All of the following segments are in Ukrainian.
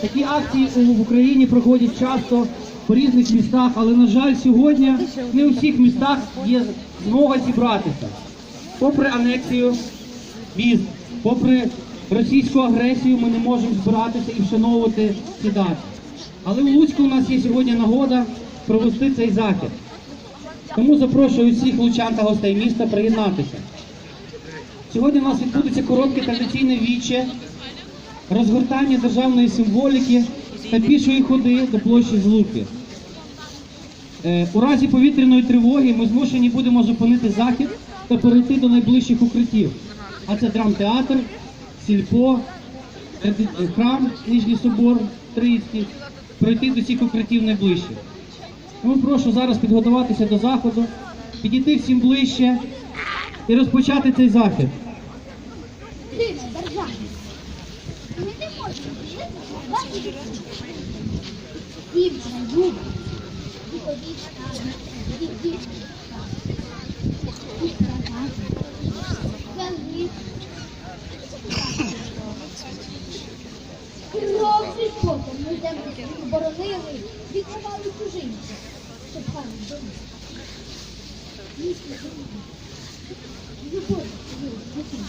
Такі акції в Україні проходять часто по різних містах, але на жаль, сьогодні не у всіх містах є змога зібратися. Попри анексію міст, попри російську агресію, ми не можемо збиратися і вшановувати ці дати. Але у Луцьку у нас є сьогодні нагода провести цей захід. Тому запрошую всіх лучан та гостей міста приєднатися. Сьогодні у нас відбудеться коротке традиційне віче, розгортання державної символіки та пішої ходи до площі Злуки. Е, У разі повітряної тривоги ми змушені будемо зупинити захід та перейти до найближчих укриттів. А це драмтеатр, сільпо, храм Нижній собор Триїцький, пройти до цих укриттів найближчих. Тому прошу зараз підготуватися до заходу, підійти всім ближче і розпочати цей захід. Людина державна. Ми не можемо жити бачити. Дівчина, Люба. Дівчина скажу. І сказати. Потом ми землю оборонили, відкривали чужинців, щоб землі. Любов, любов, любов.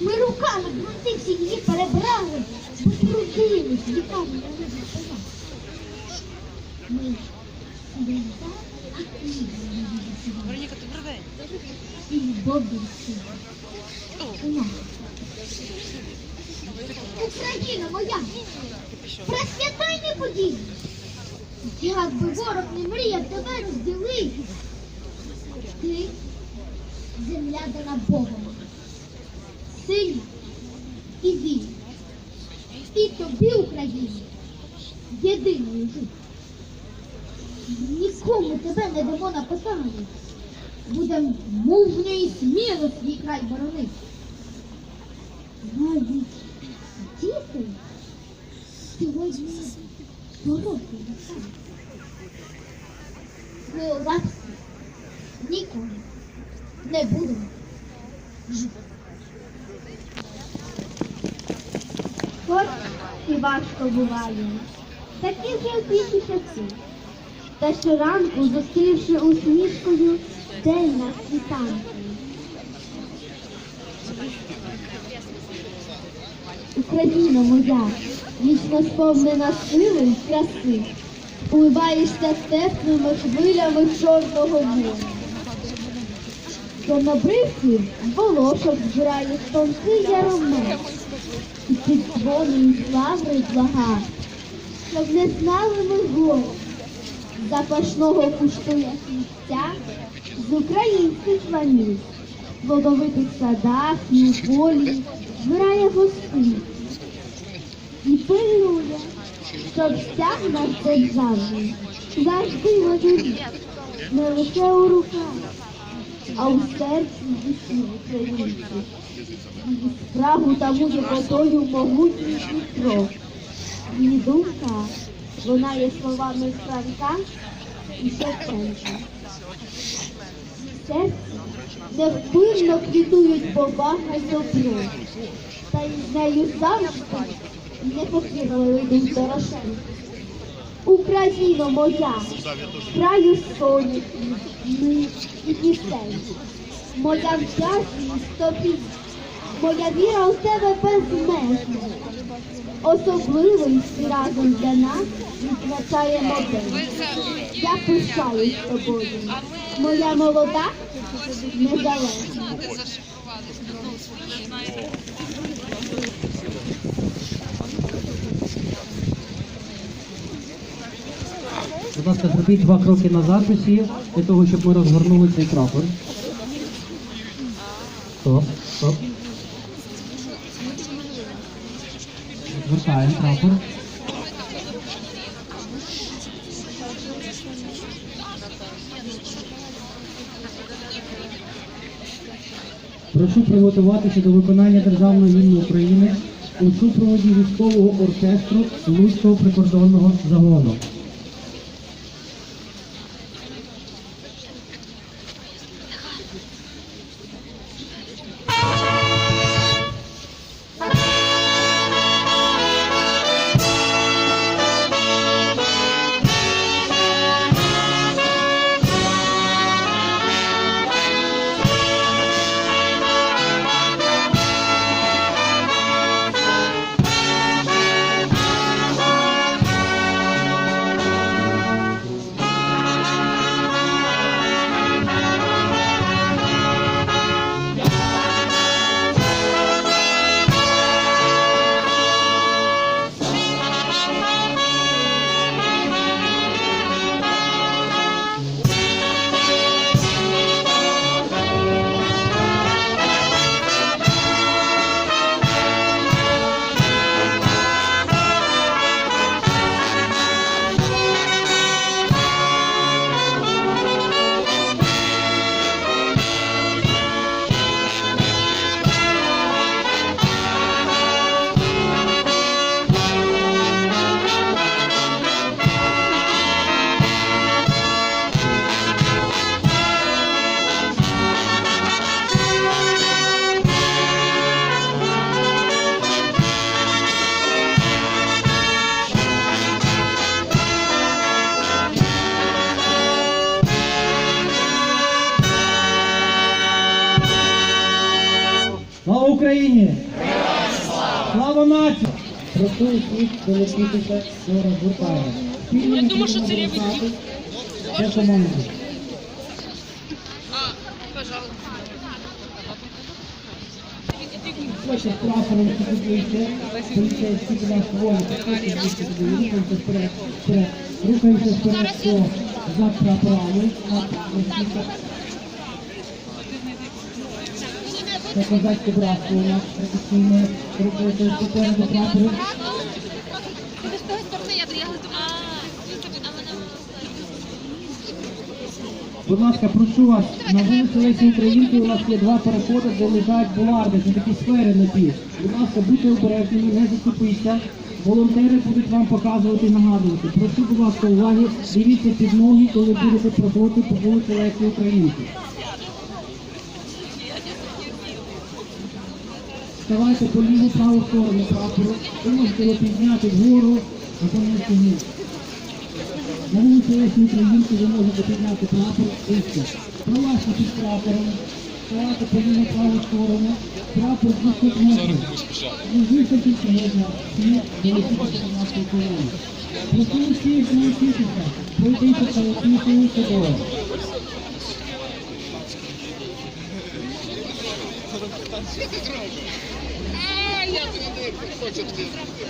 Ми руками грунти всі її перебрали, потрудились, лікарні не випивали. Ми сидимо так, і не Вероніка, добрий день. І. У нас. Україна моя, просвятай не подій. Як би ворог не мріяв тебе розділити. Ти земля дана Богом. Сильна і вільна. І тобі, Україні, єдиною жити. Нікому тебе не дамо на посаду. Будем мужньо і сміло свій край боронити. Навіть діти сьогодні дорослі настали. Ми у рабстві ніколи не жити. Хоч і важко буває, такі вже всі часи. Та щоранку, зустрівши усмішкою, день на світанку. Україна моя, вічно сповнена сили краси, Уливаєшся степними хвилями чорного моря. Чорнобривців волошок збирає тонкий яромет, і під дзвони і слави блага, щоб не знали ми горя, запашного куштує сміття з українських ланів, в плодовитих садах і полі збирає гостей і пильнує, щоб стяг наш державний завжди водить, не лише у руках, а у серці душі українців. Її спрагу тамує водою могутній Дніпро. Її думка лунає словами Франка і Шевченка. Серці невпинно квітують повага й добро, та й з нею завжди непохитно йдуть Дорошенко. Україно моя, краю мир і пісень. Моя вдячність тобі, моя віра у тебе безмежна. Особливий разом для нас відзначаємо день. Я пишаюсь тобою. Моя молода незалежна. Будь ласка, зробіть два кроки назад усі, для того, щоб ми розгорнули цей прапор. Стоп, стоп. Звертаємо прапор. Прошу приготуватися до виконання державного гімну України у супроводі військового оркестру Луцького прикордонного загону. Україні! Слава нації! Прошу усіх долучитися до розгортання. Я думаю, що це команда. Хоче прапором поліцейські, ближче туди, рухаємося вперед, вперед, рухаємося вперед за прапорами, на російська. Це козацьке братство у нас традиційне, рухається попереду прапори. Ти з тої сторони, я я думала, а мене Будь ласка, прошу вас, на вулиці Лесі Українки у нас є два переходи, де лежать буларди, це такі сфери на ті. Будь ласка, будьте обережними, не заступіться. Волонтери будуть вам показувати і нагадувати. Прошу, будь ласка, уваги, дивіться під ноги, коли будете проходити по вулиці Лесі Українки. Вставайте по ліву праву сторону прапору. Ви можете його підняти вгору, а потім вниз. На вулиці Лесі Українки ви можете підняти прапор вище. Пролазьте під прапором, ставайте по ліву праву сторону, прапор заступнути. Не вистачить сьогодні всі долучитися до нашої колони. Прошу всіх навчитися, пройтися та освітою собою.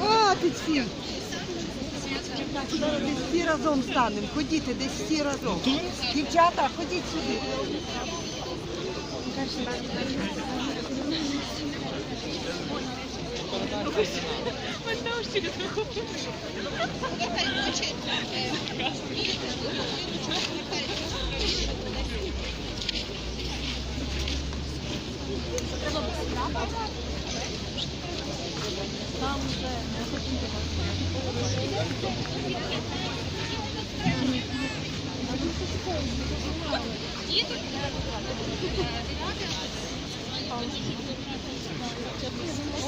О, ти всі. Десь всі разом станемо. Ходіть десь всі разом. Дівчата, ходіть сюди. Дякую за перегляд!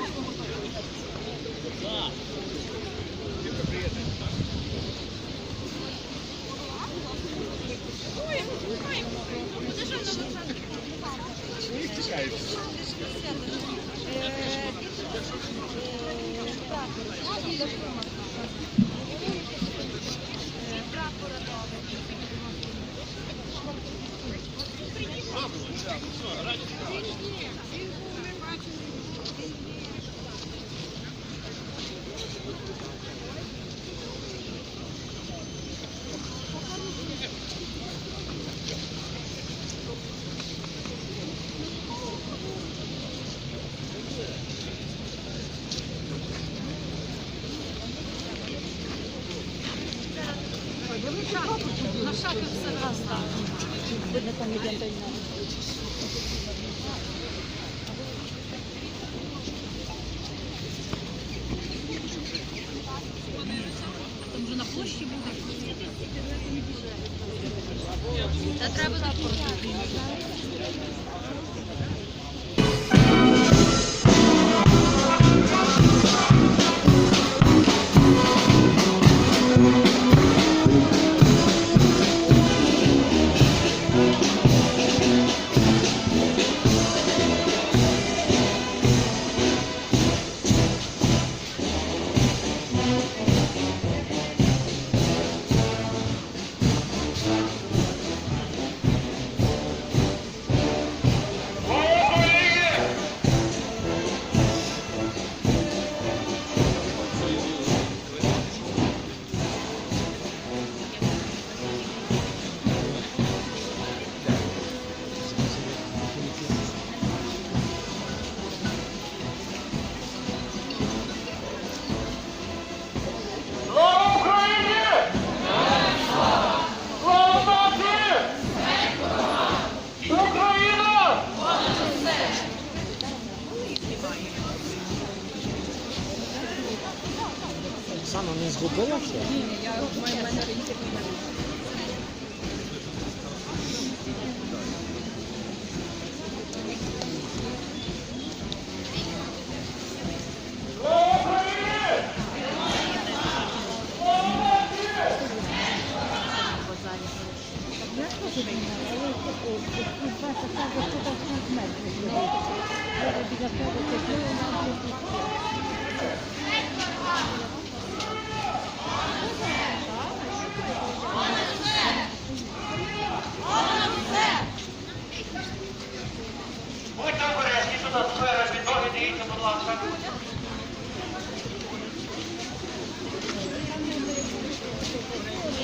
на шаг і все раз так. Там вже на площі буде. Та треба запорти. Оксана не згубилася? Будьте